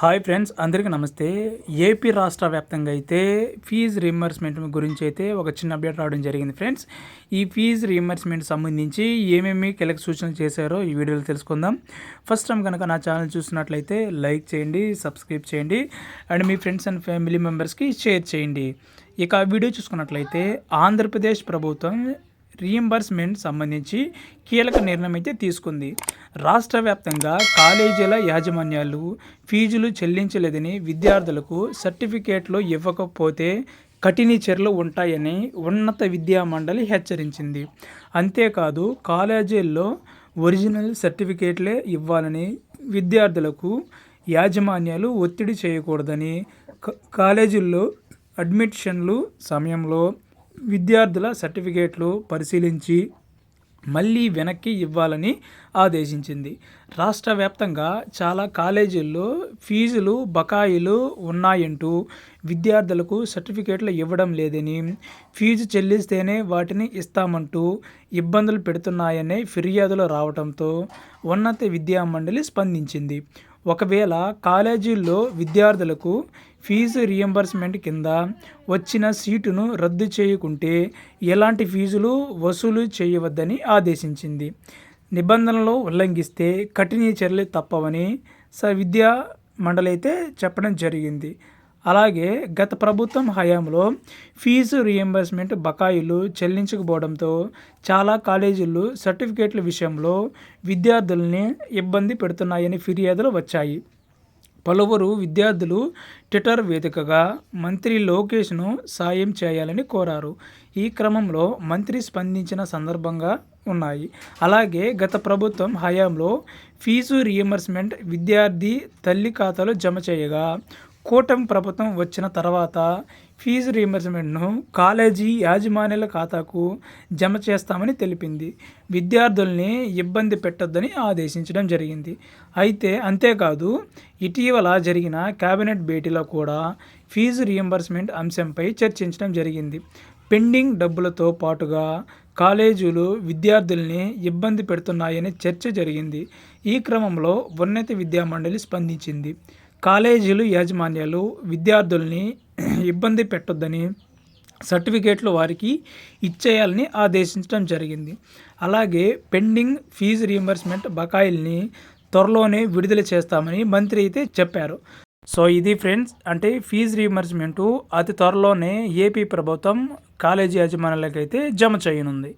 Hi friends అందరికీ నమస్తే. AP రాష్ట్ర వ్యాప్తంగా అయితే ఫీజు రీఎంబర్స్మెంట్ గురించి అయితే ఒక చిన్న అప్డేట్ రావడం జరిగింది ఫ్రెండ్స్. ఈ ఫీజు రీఎంబర్స్మెంట్ సంబంధించి ఏమేమి కీలక సూచనలు చేశారో ఈ వీడియోలో తెలుసుకుందాం. ఫస్ట్ టైం కనుక నా ఛానల్ చూసినట్లయితే లైక్ చేయండి సబ్స్క్రైబ్ చేయండి అండ్ మీ ఫ్రెండ్స్ అండ్ ఫ్యామిలీ మెంబర్స్కి షేర్ చేయండి. ఇక ఆ వీడియో చూసుకున్నట్లయితే ఆంధ్రప్రదేశ్ ప్రభుత్వం రీఎంబర్స్మెంట్ సంబంధించి కీలక నిర్ణయం అయితే తీసుకుంది. రాష్ట్ర వ్యాప్తంగా కాలేజీల యాజమాన్యాలు ఫీజులు చెల్లించలేదని విద్యార్థులకు సర్టిఫికేట్లు ఇవ్వకపోతే కఠిన చర్యలు ఉంటాయని ఉన్నత విద్యా మండలి హెచ్చరించింది. అంతేకాదు కాలేజీల్లో ఒరిజినల్ సర్టిఫికేట్లే ఇవ్వాలని విద్యార్థులకు యాజమాన్యాలు ఒత్తిడి చేయకూడదని క- కాలేజీల్లో అడ్మిషన్లు సమయంలో విద్యార్థుల సర్టిఫికేట్లు పరిశీలించి మళ్ళీ వెనక్కి ఇవ్వాలని ఆదేశించింది. రాష్ట్ర వ్యాప్తంగా చాలా కాలేజీల్లో ఫీజులు బకాయిలు ఉన్నాయంటూ విద్యార్థులకు సర్టిఫికేట్లు ఇవ్వడం లేదని ఫీజు చెల్లిస్తేనే వాటిని ఇస్తామంటూ ఇబ్బందులు పెడుతున్నాయనే ఫిర్యాదులు రావడంతో ఉన్నత విద్యా మండలి స్పందించింది. ఒకవేళ కాలేజీల్లో విద్యార్థులకు ఫీజు రియంబర్స్మెంట్ కింద వచ్చిన సీటును రద్దు చేయకుంటే ఎలాంటి ఫీజులు వసూలు చేయవద్దని ఆదేశించింది. నిబంధనలు ఉల్లంఘిస్తే కఠిన చర్యలు తప్పవని స విద్యా మండలి అయితే చెప్పడం జరిగింది. అలాగే గత ప్రభుత్వం హయాంలో ఫీజు రియంబర్స్మెంట్ బకాయిలు చెల్లించకపోవడంతో చాలా కాలేజీలు సర్టిఫికేట్ల విషయంలో విద్యార్థుల్ని ఇబ్బంది పెడుతున్నాయని ఫిర్యాదులు వచ్చాయి. పలువురు విద్యార్థులు ట్విట్టర్ వేదికగా మంత్రి లోకేష్ను సాయం చేయాలని కోరారు. ఈ క్రమంలో మంత్రి స్పందించిన సందర్భంగా ఉన్నాయి. అలాగే గత ప్రభుత్వం హయాంలో ఫీజు రియంబర్స్మెంట్ విద్యార్థి తల్లి ఖాతాలో జమ చేయగా కూటమి ప్రభుత్వం వచ్చిన తర్వాత ఫీజు రీయింబర్స్మెంట్ను కాలేజీ యాజమాన్యాల ఖాతాకు జమ చేస్తామని తెలిపింది. విద్యార్థుల్ని ఇబ్బంది పెట్టొద్దని ఆదేశించడం జరిగింది. అయితే అంతేకాదు ఇటీవల జరిగిన కేబినెట్ భేటీలో కూడా ఫీజు రియంబర్స్మెంట్ అంశంపై చర్చించడం జరిగింది. పెండింగ్ డబ్బులతో పాటుగా కాలేజీలు విద్యార్థుల్ని ఇబ్బంది పెడుతున్నాయని చర్చ జరిగింది. ఈ క్రమంలో ఉన్నత విద్యా మండలి స్పందించింది. కాలేజీలు యాజమాన్యాలు విద్యార్థుల్ని ఇబ్బంది పెట్టొద్దని సర్టిఫికేట్లు వారికి ఇచ్చేయాలని ఆదేశించడం జరిగింది. అలాగే పెండింగ్ ఫీజు రీయింబర్స్మెంట్ బకాయిల్ని త్వరలోనే విడుదల చేస్తామని మంత్రి అయితే చెప్పారు. సో ఇది ఫ్రెండ్స్ అంటే ఫీజు రీయింబర్స్మెంటు అతి త్వరలోనే ఏపీ ప్రభుత్వం కాలేజీ యాజమాన్యాలకైతే జమ చేయనుంది.